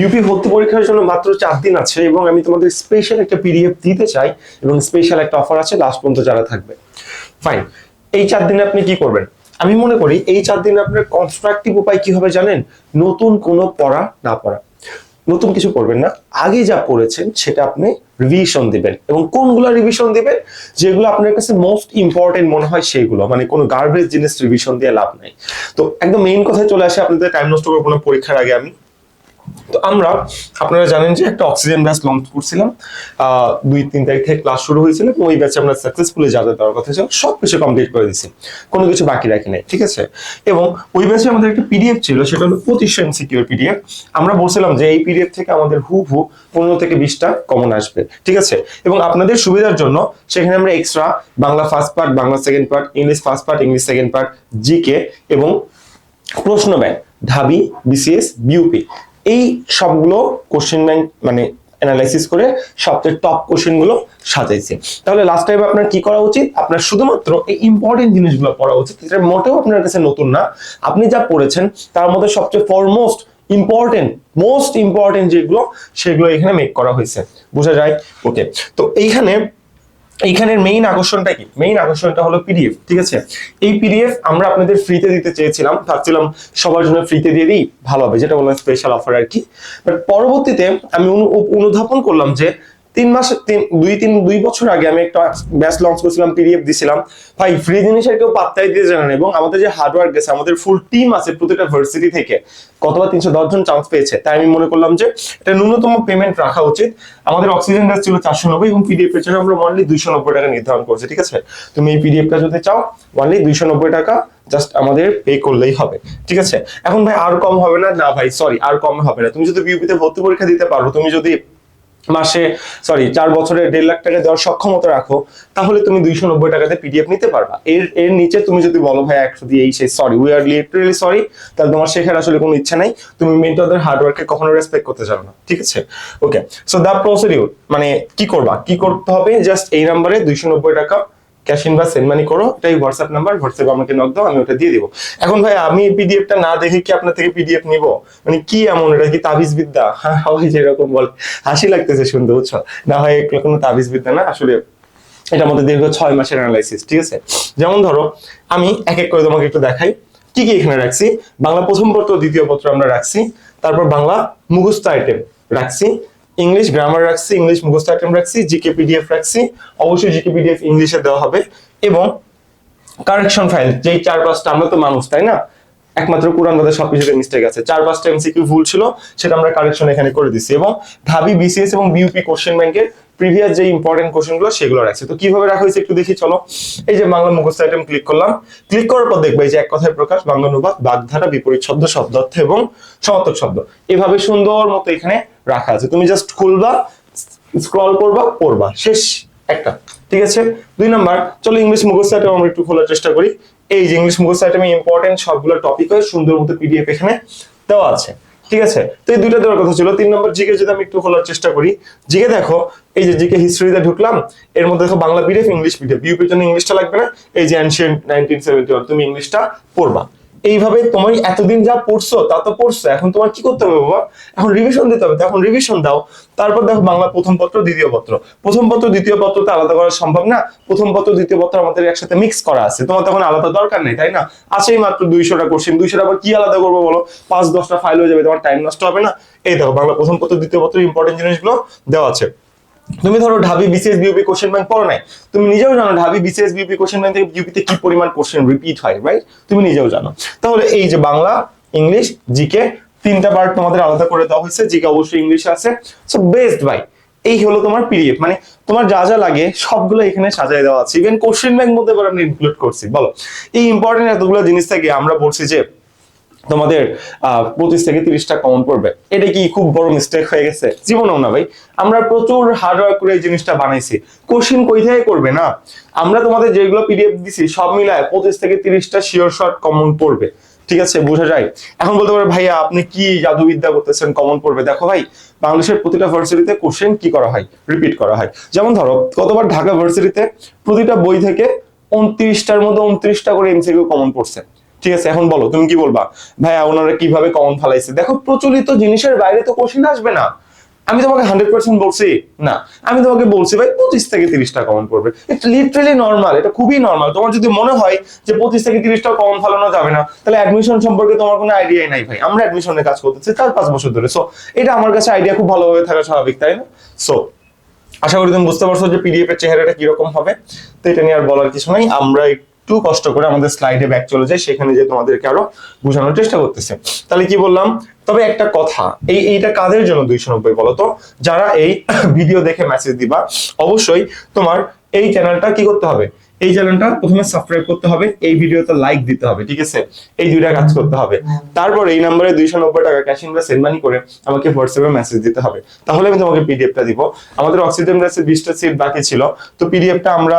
UP ভর্তি পরীক্ষার জন্য মাত্র চার দিন আছে এবং আমি তোমাদের স্পেশাল একটা পিডিএফ দিতে চাই এবং স্পেশাল একটা অফার আছে লাস্ট পর্যন্ত যারা থাকবে। ফাইন এই চার দিনে আপনি কি করবেন? আমি মনে করি এই চার দিনে আপনার কনস্ট্রাকটিভ উপায় কি হবে জানেন? নতুন কোনো পড়া না পড়া। নতুন কিছু করবেন না। আগে যা পড়েছেন সেটা আপনি রিভিশন দিবেন এবং কোনগুলো রিভিশন দিবেন? যেগুলো আপনার কাছে মোস্ট ইম্পর্টেন্ট মনে হয় সেইগুলো। মানে কোনো গার্বেজ জিনিস রিভিশন দিয়ে লাভ নাই। তো একদম মেইন কথায় চলে আসে আপনাদের টাইম নষ্ট করব না। পরীক্ষার আগে আমি। তো আমরা, আপনারা জানেন যে একটা অক্সিজেন ব্যাচ লঞ্চ করছিলাম দুই, তিন তারিখ থেকে ক্লাস শুরু হয়েছিল এবং ওই ব্যাচে আমরা সাকসেসফুলি যা যা দেওয়ার কথা ছিল সব কিছু কমপ্লিট করে দিছি কোনো কিছু বাকি রাখি নাই, ঠিক আছে? এবং ওই ব্যাচে আমাদের একটা পিডিএফ ছিল, সেটা হলো পঁচিশশো এমসিকিউর পিডিএফ আমরা বলছিলাম যে এই পিডিএফ থেকে আমাদের হু হু পনেরো থেকে বিশটা কমন আসবে, ঠিক আছে? এবং আপনাদের সুবিধার জন্য সেখানে আমরা extra Bangla first part Bangla second part English first part English second part GK এবং প্রশ্ন ব্যাংক ঢাবি বিসিএস বিউপি এই সবগুলো কোশ্চেন ব্যাংক মানে অ্যানালাইসিস করে সবচেয়ে টপ কোশ্চেনগুলো সাজাইছে। তাহলে লাস্ট টাইম আপনার কি করা উচিত? আপনার শুধুমাত্র এই ইম্পর্টেন্ট জিনিসগুলো পড়া উচিত। এটা মোটেও আপনার কাছে নতুন না। আপনি যা পড়েছেন, তার মধ্যে সবচেয়ে ফরমোস্ট ইম্পর্টেন্ট মোস্ট ইম্পর্টেন্ট যেগুলো, সেগুলো এখানে মেক করা হয়েছে। বোঝা যায়? ওকে তো এইখানে এইখানের মেইন আকর্ষণটা কি? মেইন আকর্ষণটা হলো পিডিএফ ঠিক আছে? এই পিডিএফ আমরা আপনাদের ফ্রিতে দিতে চেয়েছিলাম। ভাবছিলাম সবার জন্য ফ্রিতে দিয়ে দিই, ভালো হবে, যেটা বললাম স্পেশাল অফার আর কি। বাট পরবর্তীতে আমি অনু- অনুধাবন করলাম যে তিন মাস দুই, তিন, দুই বছর আগে আমি একটা ব্যাচ লঞ্চ করছিলাম পিডিএফ দিছিলাম। ভাই ফ্রি জিনিসের কেউ পাত্তাই দিয়ে জানেন এবং আমাদের যে হার্ডওয়ার্ক গেছে, আমাদের ফুল টিম আছে প্রতিটা ভার্সিটি থেকে। কতবার তিনশো দশ জন চান্স পেয়েছে। তাই আমি মনে করলাম যে এটা ন্যূনতম পেমেন্ট রাখা উচিত। আমাদের অক্সিজেন গ্যাস ছিল চারশো নব্বই এবং পিডিএফ এর জন্য আমরা ওয়ানলি দুইশো নব্বই টাকা নির্ধারণ করছি, ঠিক আছে? তুমি এই পিডিএফটা যদি চাও ওয়ানলি দুইশো নব্বই টাকা জাস্ট আমাদের পে করলেই হবে, ঠিক আছে? এখন ভাই, আর কম হবে না? না ভাই সরি আর কম হবে না। তুমি যদি বিউপিতে ভর্তি পরীক্ষা দিতে পারো, তুমি যদি মাসে সরি চার বছরে দেড় লাখ টাকা দেওয়ার সক্ষমতা রাখো, তাহলে তুমি দুইশো নব্বই টাকাতে পিডিএফ নিতে পারবা। এর এর নিচে তুমি যদি বলো, ভাই, একশো দিয়ে এই সেই sorry we are literally sorry তাহলে তোমার শেখার আসলে কোনো ইচ্ছা নাই। তুমি মেন্টরদের হার্ডওয়ার্ককে কখনো রেসপেক্ট করতে চাও না, ঠিক আছে? ওকে সো দ্য প্রসিডিউর মানে কি করবা? কি করতে হবে? জাস্ট এই নাম্বারে দুইশো নব্বই টাকা ক্যাশ ইন বা সেন্ড মানি করো, এটাই হোয়াটসঅ্যাপ নাম্বার হোয়াটসঅ্যাপ আমাকে নক দাও, আমি ওটা দিয়ে দিব। এখন ভাই, আমি পিডিএফটা না দেখে কি আপনার থেকে পিডিএফ নিব? মানে কি এমন, এটা কি তাবিজ বিদ্যা হ্যাঁ হয় যেরকম বল। হাসি লাগতেছে শুনতে, বুঝছ? না হয় এগুলো কোনো তাবিজ বিদ্যা না, আসলে এটা মধ্যে দীর্ঘ ছয় মাসের অ্যানালাইসিস ঠিক আছে? যেমন ধরো, আমি এক এক করে তোমাকে একটু দেখাই। কি কি এখানে রাখছি? বাংলা প্রথম পত্র, দ্বিতীয় পত্র আমরা রাখছি। তারপর বাংলা মুখস্থ আইটেম রাখছি। ইংলিশ গ্রামার রাখছি ইংলিশ মুখস্থ আইটেম রাখছি জিকে পিডিএফ রাখছি, অবশ্যই জিকে পিডিএফ ইংলিশে দেওয়া হবে এবং কারেকশন ফাইল যেই চার পাঁচটা আমরা তো মানুষ, তাই না? একমাত্র কোরআন বাদে সবকিছুতে মিস্টেক আছে। চার পাঁচটা এমসিকিউ ভুল ছিল, সেটা আমরা কারেকশন এখানে করে দিচ্ছি এবং ঢাবি বিসিএস এবং বিউপি কোশ্চেন ব্যাংকের প্রিভিয়াস যে ইম্পর্টেন্ট কোশ্চেনগুলো, সেগুলো রাখছে। তো কীভাবে রাখা হয়েছে একটু দেখি, চলো। এই যে বাংলা মুখস্থ আইটেম ক্লিক করলাম। ক্লিক করার পর দেখবে যে এক কথায় প্রকাশ, বাংলা অনুবাদ, বাগধারা, বিপরীত শব্দ, শব্দার্থ এবং সমার্থক শব্দ। এভাবে সুন্দর মতো এখানে রাখা আছে। তুমি জাস্ট খুলবা স্ক্রল করবা, পড়বা। শেষ একটা। ঠিক আছে? দুই নাম্বার, চলো ইংলিশ মুখস্থ আইটেম আমরা একটু খোলার চেষ্টা করি। এই যে ইংলিশ মুখস্থ আইটেমে ইম্পর্টেন্ট সবগুলো টপিক হয়, সুন্দর মতো পিডিএফ এখানে দেওয়া আছে। ঠিক আছে? তো এই দুইটা দেওয়ার কথা ছিল। তিন নম্বর, জিকে যদি আমি একটু খোলার চেষ্টা করি। জিকে দেখো, এই যে জিকে হিস্ট্রিতে ঢুকলাম, এর মধ্যে দেখো বাংলা পিডিএফ ইংলিশ পিডিএফ বিউপির জন্য ইংলিশটা লাগবে না। এই যে অ্যানশিয়েন্ট নাইনটিন সেভেন্টি তুমি ইংলিশটা পড়বা। এইভাবে তোমার এতদিন যা পড়ছো, তা তো পড়ছো, এখন তোমার কি করতে হবে বাবা? এখন রিভিশন দিতে হবে, এখন রিভিশন দাও। তারপর দেখো বাংলা প্রথম পত্র, দ্বিতীয় পত্র। প্রথম পত্র, দ্বিতীয় পত্র তো আলাদা করা সম্ভব না। প্রথম পত্র, দ্বিতীয় পত্র আমাদের একসাথে মিক্স করা আছে। তোমার তখন আলাদা দরকার নেই, তাই না? আছেই মাত্র দুইশোটা কোশ্চেন দুইশোটা আবার কি আলাদা করব বলো? পাঁচ, দশটা ফাইল হয়ে যাবে, তোমার টাইম নষ্ট হবে না। এই দেখো, বাংলা প্রথম পত্র, দ্বিতীয় পত্র ইম্পর্টেন্ট জিনিসগুলো দেওয়া আছে। তুমি ধরো ঢাবি বিসিএস বিউপি কোশ্চেন ব্যাংক পড়ো নাই, তুমি নিজেও জানো ঢাবি বিসিএস বিউপি কোশ্চেন ব্যাংক থেকে বিউপিতে কি পরিমাণ কোশ্চেন রিপিট হয় রাইট তুমি নিজেও জানো। তাহলে এই যে বাংলা, ইংলিশ জিকে তিনটা পার্ট তোমাদের আলাদা করে দেওয়া হয়েছে জিকে অবশ্যই ইংলিশ আছে। সো বেস্ট ভাই, এই হলো তোমার পিডিএফ মানে তোমার যা যা লাগে সবগুলো এখানে সাজায় দেওয়া আছে। ইভেন কোশ্চেন ব্যাংক মধ্যে আমরা ইনক্লুড করছি। বলো, এই ইম্পর্টেন্ট এতগুলো জিনিস থেকে আমরা বলছি যে তোমাদের পঁচিশ থেকে তিরিশটা কমন পড়বে। এটা কি খুব বড় মিস্টেক হয়ে গেছে? জীবনেও না ভাই। আমরা প্রচুর হার্ডওয়ার্ক করে এই জিনিসটা বানাইছি। কোশ্চিন কই থেকে করবে না? আমরা তোমাদের যেগুলো পিডিএফ দিছি, সব মিলায় পঁচিশ থেকে তিরিশটা শিওর শর্ট কমন পড়বে। ঠিক আছে, বোঝা যায়? এখন বলতে পারে, ভাইয়া, আপনি কি জাদুবিদ্যা করতেছেন? কমন পড়বে। দেখো ভাই, বাংলাদেশের প্রতিটা ভার্সিটিতে কোশ্চেন কি করা হয়? রিপিট করা হয়। যেমন ধরো, গতবার ঢাকা ভার্সিটিতে প্রতিটা বই থেকে উনত্রিশটার মধ্যে উনত্রিশটা করে এমসিকিউ কমন পড়ছে। ঠিক আছে, এখন বলো, তুমি কি বলবা? ভাইয়া, ওনারা কীভাবে কমন ফালাইছে? দেখো, প্রচলিত জিনিসের বাইরে তো কোশ্চেন আসবে না। আমি তোমাকে হান্ড্রেড পার্সেন্ট বলছি, না, আমি তোমাকে বলছি ভাই, পঁচিশ থেকে তিরিশটা কমন পড়বে। এটা লিটারেলি নর্মাল এটা খুবই নর্মাল তোমার যদি মনে হয় যে পঁচিশ থেকে তিরিশটা কমন ফালানো যাবে না, তাহলে অ্যাডমিশন সম্পর্কে তোমার কোনো আইডিয়াই নাই ভাই। আমরা অ্যাডমিশনে কাজ করতেছি চার পাঁচ বছর ধরে। সো এটা আমার কাছে আইডিয়া খুব ভালোভাবে থাকা স্বাভাবিক, তাই না? সো আশা করি তুমি বুঝতে পারছ যে পিডিএফ এর চেহারাটা কীরকম হবে। তো এটা নিয়ে আর বলার কিছু নাই। আমরা একটু কষ্ট করে আমাদের স্লাইডে ব্যাক চলে যাই সেখানে যে তোমাদেরকে আরও বোঝানোর চেষ্টা করতেছে। তাহলে কি বললাম? তবে একটা কথা, এই এইটা কাদের জন্য দুইশো নব্বই বলো তো? যারা এই ভিডিও দেখে মেসেজ দিবা, অবশ্যই তোমার এই চ্যানেলটা কি করতে হবে? এই চ্যানেলটা প্রথমে সাবস্ক্রাইব করতে হবে, এই ভিডিওতে লাইক দিতে হবে, ঠিক আছে? এই দুইটা কাজ করতে হবে। তারপর এই নম্বরে দুইশো নব্বই টাকা ক্যাশ ইন বা সেন্ড করে আমাকে হোয়াটসঅ্যাপে মেসেজ দিতে হবে। তাহলে আমি তোমাকে পিডিএফটা দিব। আমাদের অক্সিজেন গ্যাসের বিশটা সিট বাকি ছিল। তো পিডিএফটা আমরা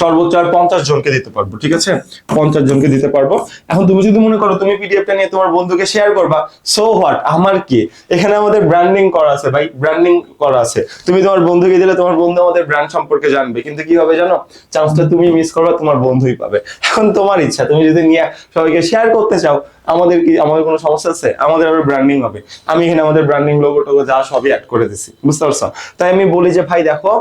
সর্বোচ্চ আর পঞ্চাশ জনকে দিতে পারব, ঠিক আছে? পঞ্চাশ জনকে দিতে পারব। এখন তুমি যদি মনে করো তুমি পিডিএফটা নিয়ে তোমার বন্ধুকে শেয়ার করবা সো হোয়াট আমার কি? এখানে আমাদের ব্র্যান্ডিং করা আছে ভাই ব্র্যান্ডিং করা আছে। তুমি তোমার বন্ধুকে দিলে তোমার বন্ধু আমাদের ব্র্যান্ড সম্পর্কে জানবে। কিন্তু কি হবে জানো? চান্সটা তুমি মিস করবা, তোমার বন্ধুই পাবে। এখন তোমার ইচ্ছা, তুমি যদি নিয়ে সবাইকে শেয়ার করতে চাও, আমাদের কি, আমাদের কোনো সমস্যা আছে? আমাদের আবার ব্র্যান্ডিং হবে। আমি এখানে আমাদের ব্র্যান্ডিং লোগো টোগো যা সবই অ্যাড করে দিছি, বুঝতে পারছ? তাই আমি বলি যে, ভাই দেখো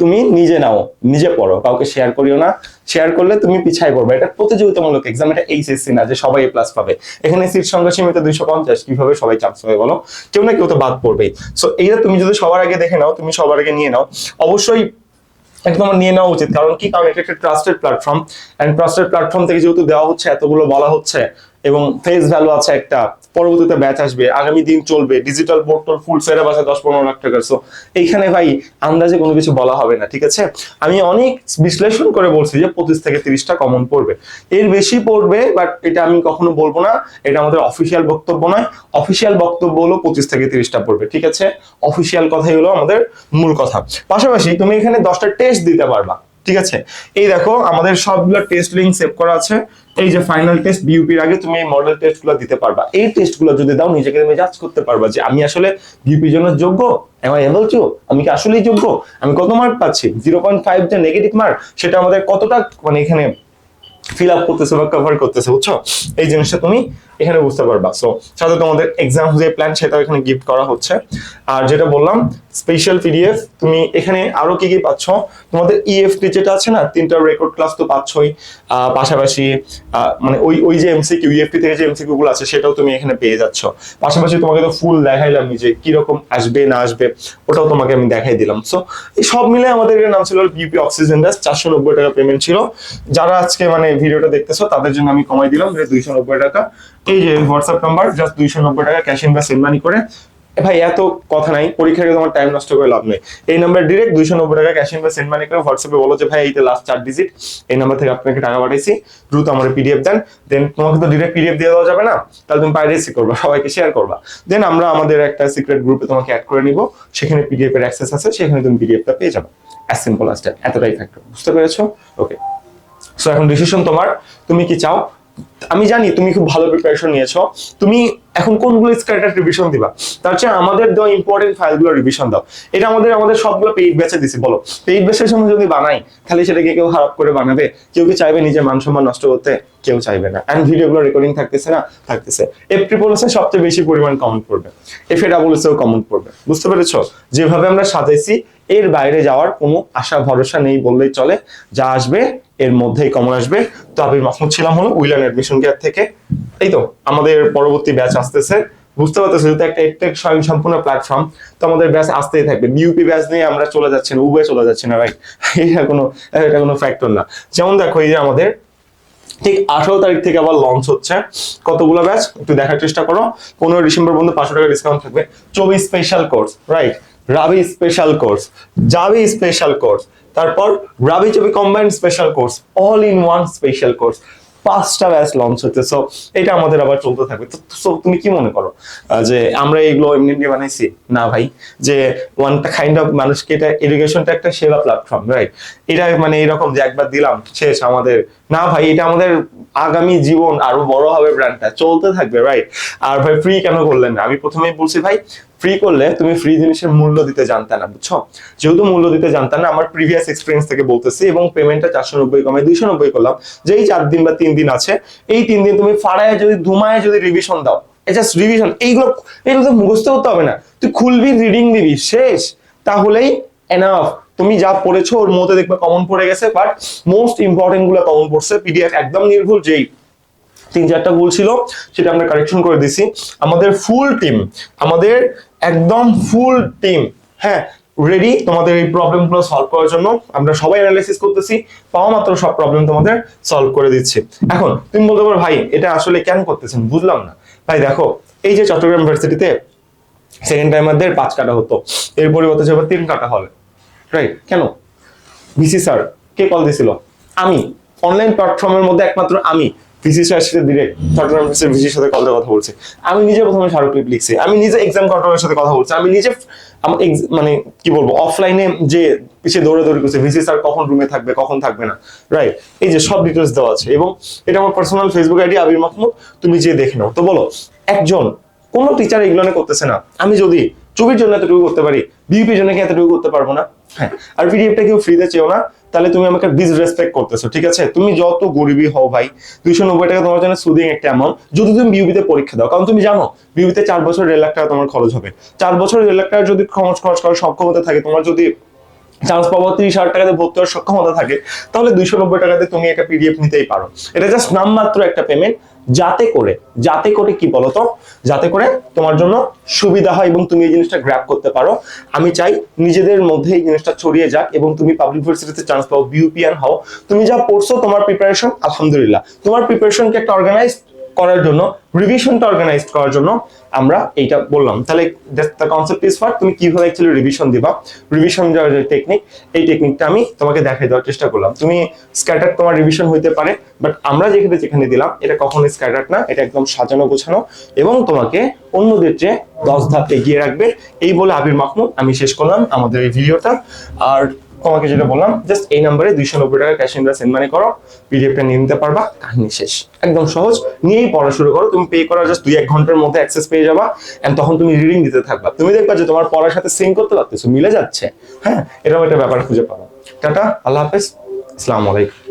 তুমি নিজে নাও, নিজে পড়ো, কাউকে শেয়ার করিও না। শেয়ার করলে তুমি পিছাই পড়বে। এটা প্রতিযোগিতামূলক এক্সাম এটা এইচএসসি না, যে সবাই প্লাস পাবে। এখানে সিট সংখ্যা সীমিত দুইশো পঞ্চাশ, কীভাবে সবাই চান্স পাবে বলো? কেউ না কেউ তো বাদ পড়বেই। সো এইটা তুমি যদি সবার আগে দেখে নাও, তুমি সবার আগে নিয়ে নাও। অবশ্যই তোমার নিয়ে নেওয়া উচিত, কারণ কি? কারণ এটা একটা trusted platform and trusted platform থেকে যেহেতু দেওয়া হচ্ছে, এতগুলো বলা হচ্ছে, এবং ফেস ভ্যালু আছে একটা পরবর্তীতে ব্যাচ আসবে, আগামী দিন চলবে ডিজিটাল পোর্টাল ফুল সেরা বাসে দশ পনেরো লাখ টাকার। সো এইখানে ভাই আন্দাজে কোনো কিছু বলা হবে না, ঠিক আছে? আমি অনেক বিশ্লেষণ করে বলছি যে পঁচিশ থেকে তিরিশটা কমন পড়বে। এর বেশি পড়বে বাট এটা আমি কখনো বলব না, এটা আমাদের অফিসিয়াল বক্তব্য নয়। অফিসিয়াল বক্তব্য হলো পঁচিশ থেকে তিরিশটা পড়বে, ঠিক আছে? অফিসিয়াল কথাই হলো আমাদের মূল কথা। পাশাপাশি তুমি এখানে দশটা টেস্ট দিতে পারবা। ঠিক আছে? এই দেখো, আমাদের সবগুলো টেস্ট লিঙ্ক সেভ করা আছে। এই যে ফাইনাল টেস্ট বিউপির আগে তুমি এই মডেল টেস্টগুলো দিতে পারবা। এই টেস্টগুলো যদি দাও, নিজেকে তুমি জাজ করতে পারবা যে আমি আসলে বিউপির জন্য যোগ্য? এম আই আমি কি আসলেই যোগ্য? আমি কত মার্ক পাচ্ছি? জিরো পয়েন্ট ফাইভ যে নেগেটিভ মার্ক সেটা আমাদের কতটা মানে এখানে ফিল আপ করতেছে বা কভার করতেছে, বুঝছ? এই জিনিসটা তুমি এখানে বুঝতে পারবা। সো সাথে তোমাদের এক্সাম যে প্ল্যান সেটাও এখানে গিফট করা হচ্ছে। আর যেটা বললাম স্পেশাল পিডিএফ তুমি এখানে আরও কি কি পাচ্ছ? তোমাদের ইএফটি যেটা আছে না, তিনটা রেকর্ড ক্লাস তো পাচ্ছই। পাশাপাশি মানে ওই ওই যে এমসিকিউ ইএফটি থেকে যে এমসিকিউ গুলো আছে, সেটাও তুমি এখানে পেয়ে যাচ্ছ। পাশাপাশি তোমাকে তো ফুল দেখাইলাম যে কীরকম আসবে, না আসবে, ওটাও তোমাকে আমি দেখাই দিলাম। সো এই সব মিলে আমাদের নাম ছিল বিউপি অক্সিজেন ডাস চারশো নব্বই টাকা পেমেন্ট ছিল। যারা আজকে মানে ভিডিওটা দেখতেছো, তাদের জন্য আমি কমাই দিলাম দুইশো নব্বই টাকা। এই যে হোয়াটসঅ্যাপ নাম্বার জাস্ট দুইশো নব্বই টাকা ক্যাশ ইন বা সেন্ড মানি করে। ভাই এত কথা নাই পরীক্ষাকে তোমার টাইম নষ্ট করে লাভ নেই। এই নাম্বার ডিরেক্ট দুইশো নব্বই টাকা ক্যাশ ইন বা সেন্ড মানি করে হোয়াটসঅ্যাপে বলো যে ভাই এইটা লাস্ট চার ডিজিট এই নাম্বার থেকে আপনাকে টাকা পাঠাইছি দ্রুত আমার পিডিএফ দেন। দেন তোমাকে তো ডিরেক্ট পিডিএফ দিয়ে দেওয়া যাবে না তাহলে তুমি পাইরেসি করবা সবাইকে শেয়ার করবা। দেন আমরা আমাদের একটা সিক্রেট গ্রুপে তোমাকে অ্যাড করে নিব সেখানে পিডিএফ এর অ্যাক্সেস আছে সেখানে তুমি পিডিএফটা পেয়ে যাবে। অ্যাজ সিম্পল অ্যাজ দ্যাট এতটাই ফ্যাক্টর বুঝতে পেরেছ? ওকে সো এখন ডিসিশন তোমার তুমি কি চাও? আমি জানি তুমি খুব ভালো প্রিপারেশন নিয়েছো। তুমি এখন কোনগুলো স্ক্যাটার রিভিশন দিবা? তার চেয়ে আমাদের দেওয়া ইম্পর্টেন্ট ফাইলগুলো রিভিশন দাও। এটা আমাদের আমাদের সবগুলো পেইড ব্যাচে দিছি, বলো। পেইড ব্যাচের সময় যদি বানাই, তাহলে সেটাকে কেউ খারাপ করে বানাবে। কেউ কি চাইবে নিজের মান সম্মান নষ্ট করতে? কেউ চাইবে না। অ্যান্ড ভিডিওগুলো রেকর্ডিং থাকতেছে না? থাকতেছে। এফ ট্রিপলসে সবচেয়ে বেশি পরিমাণ কমেন্ট পড়বে। এফ এ ডাবলসেও কমেন্ট পড়বে। বুঝতে পেরেছ? যেভাবে আমরা সাজাইছি, এর বাইরে যাওয়ার কোনো আশা, ভরসা নেই বললেই চলে। যা আসবে এর মধ্যেই কমন আসবে। তো আমি মাহমুদ ছিলাম হলো উইলান অ্যাডমিশন কেয়ার থেকে। এই তো, আমাদের পরবর্তী ব্যাচ আসতেছে। বুঝতে পারতেছো যেহেতু একটা, একটু স্বয়ং সম্পূর্ণ প্ল্যাটফর্ম তো আমাদের ব্যাচ আসতেই থাকবে। বিউপি ব্যাচ নিয়ে আমরা চলে যাচ্ছি না উবে চলে যাচ্ছি না রাইট এটা কোনো এটা কোনো ফ্যাক্টর না। যেমন দেখো, এই যে আমাদের, ঠিক আঠারো তারিখ থেকে আবার লঞ্চ হচ্ছে। কতগুলো ব্যাচ একটু দেখার চেষ্টা করো। পনেরো ডিসেম্বর পর্যন্ত পাঁচশো টাকা ডিসকাউন্ট থাকবে। চব্বিশ special course right Rabi special course Jabi special course তারপর Rabi Chobi combined special course all in one special course পাঁচটা ব্যাচ লঞ্চ হচ্ছে সো এটা আমাদের আবার চলতে থাকবে। তো সো তুমি কি মনে করো যে আমরা এগুলো এমনি এমনি বানাইছি? না ভাই, যে ওয়ানটা কাইন্ড অফ মানুষকে এটা এডুকেশনটা একটা সেবা প্ল্যাটফর্ম রাইট এটা মানে এরকম যে একবার দিলাম, শেষ আমাদের। না ভাই, এটা আমাদের আগামী জীবন আরও বড় হবে ব্র্যান্ডটা চলতে থাকবে রাইট আর ভাই ফ্রি কেন করলেন না? আমি প্রথমেই বলছি ভাই ফ্রি করলে তুমি ফ্রি জিনিসের মূল্য দিতে জানতে না, বুঝছ? যেহেতু মূল্য দিতে জানতে না, আমার প্রিভিয়াস এক্সপিরিয়েন্স থেকে বলতেছি এবং পেমেন্টটা চারশো নব্বই কমে দুইশো নব্বই করলাম। যে এই চার দিন বা তিন দিন আছে, এই তিন দিন তুমি ফাড়ায় যদি, ধুমায় যদি রিভিশন দাও জাস্ট রিভিশন এইগুলো এগুলো তো মুখস্থ করতে হবে না। তুই খুলবি রিডিং দিবি, শেষ। তাহলেই এনাফ তুমি যা পড়েছো, ওর মধ্যে দেখবে কমন পড়ে গেছে বাট মোস্ট ইম্পর্টেন্টগুলো কমন পড়ছে পিডিএফ একদম নির্ভুল যেই তিন চারটা ভুল ছিল, সেটা আমরা কারেকশন করে দিছি। আমাদের ফুল টিম আমাদের একদম ফুল টিম হ্যাঁ রেডি তোমাদের এই প্রবলেমগুলো সলভ করার জন্য। আমরা সবাই অ্যানালাইসিস করতেছি, পাওয়া মাত্র সব প্রবলেম তোমাদের সলভ করে দিচ্ছি। এখন, তুমি বলতে পারো, ভাই, এটা আসলে কেন করতেছেন? বুঝলাম না। ভাই, দেখো, এই যে চট্টগ্রাম ইউনিভার্সিটিতে সেকেন্ড টাইমারদের পাঁচ কাটা হতো, এর পরিবর্তে যাবে তিন কাটা হবে। রাইট কেন? ভিসি স্যার কে কল দিছিল? আমি। অনলাইন প্ল্যাটফর্মের মধ্যে একমাত্র আমি। ভিসি স্যারের সাথে ডিরেক্ট চট্টগ্রাম ভিসির সাথে কল কথা বলছি। আমি নিজে প্রথমে স্মারকলিপি লিখছি। আমি নিজে এক্সাম কন্ট্রোলের সাথে কথা বলছি। আমি নিজে মানে কি বলব অফলাইনে যে পিছিয়ে দৌড়াদৌড়ি করছে ভিসি স্যার কখন রুমে থাকবে, কখন থাকবে না রাইট এই যে সব ডিটেলস দেওয়া আছে এবং এটা আমার personal Facebook ID Abir Mahmud তুমি যে দেখে নাও। তো বলো, একজন, কোনো টিচার এগুলো করতেছে না। আমি যদি চুবির জন্য এতটুকু করতে পারি বিউপির জন্য কি এতটুকু করতে পারব না। হ্যাঁ আর পিডিএফটা কেউ ফ্রিতে চেও না। তাহলে তুমি আমাকে ডিসরেসপেক্ট করতেছো, ঠিক আছে? তুমি যত গরিবই হও ভাই, দুইশো নব্বই টাকা তোমার জন্য সুদিং একটা অ্যামাউন্ট যদি তুমি বিউবিতে পরীক্ষা দাও, কারণ তুমি জানো বিউবিতে চার বছর দেড় লাখ টাকা তোমার খরচ হবে। চার বছর দেড় লাখ টাকা যদি খরচ খরচ করার সক্ষমতা থাকে, তোমার যদি চান্স পাবো তিরিশ হাজার টাকাতে ভর্তি হওয়ার সক্ষমতা থাকে, তাহলে দুইশো নব্বই টাকাতে তুমি একটা পিডিএফ নিতেই পারো। এটা জাস্ট নামমাত্র একটা পেমেন্ট যাতে করে যাতে করে কি বলতো? যাতে করে তোমার জন্য সুবিধা হয় এবং তুমি এই জিনিসটা গ্র্যাপ করতে পারো। আমি চাই নিজেদের মধ্যে এই জিনিসটা ছড়িয়ে যাক এবং তুমি পাবলিক ইউনিভার্সিটিতে চান্স পাও বিউপিয়ান হও। তুমি যা পড়ছো তোমার প্রিপারেশন আলহামদুলিল্লাহ। তোমার প্রিপারেশনকে একটা অর্গানাইজ করার জন্য রিভিশনটা অর্গানাইজ করার জন্য আমরা এইটা বললাম। তাহলে দ্য কনসেপ্ট ইজ ফার তুমি কীভাবে অ্যাকচুয়ালি রিভিশন দিবা? রিভিশন দেওয়ার যে টেকনিক এই টেকনিকটা আমি তোমাকে দেখাই দেওয়ার চেষ্টা করলাম। তুমি স্ক্যাটার তোমার রিভিশন হইতে পারে বাট আমরা যেখানে যেখানে দিলাম, এটা কখনোই স্ক্যাটার না, এটা একদম সাজানো গোছানো এবং তোমাকে অন্যদের চেয়ে দশ ধাপ এগিয়ে রাখবে, এই বলে আবির মাহমুদ আমি শেষ করলাম আমাদের এই ভিডিওটা আর তোমাকে যেটা বললাম জাস্ট এই নাম্বারে দুইশো নব্বই টাকা ক্যাশ ইন্ডা সেন্ড মানে করো পিডিএফটা নিয়ে নিতে পারবা, কাহিনী শেষ। একদম সহজ, নিয়েই পড়া শুরু করো, তুমি পে করার জাস্ট দুই এক ঘণ্টার মধ্যে অ্যাক্সেস পেয়ে যাবা এন্ড তখন তুমি রিডিং দিতে থাকবা। তুমি দেখবা যে তোমার পড়ার সাথে সিঙ্ক করতে পারতেছো, মিলে যাচ্ছে। হ্যাঁ এরকম একটা ব্যাপার খুঁজে পাবো। টাটা, আল্লাহ হাফেজ, আসসালামু আলাইকুম।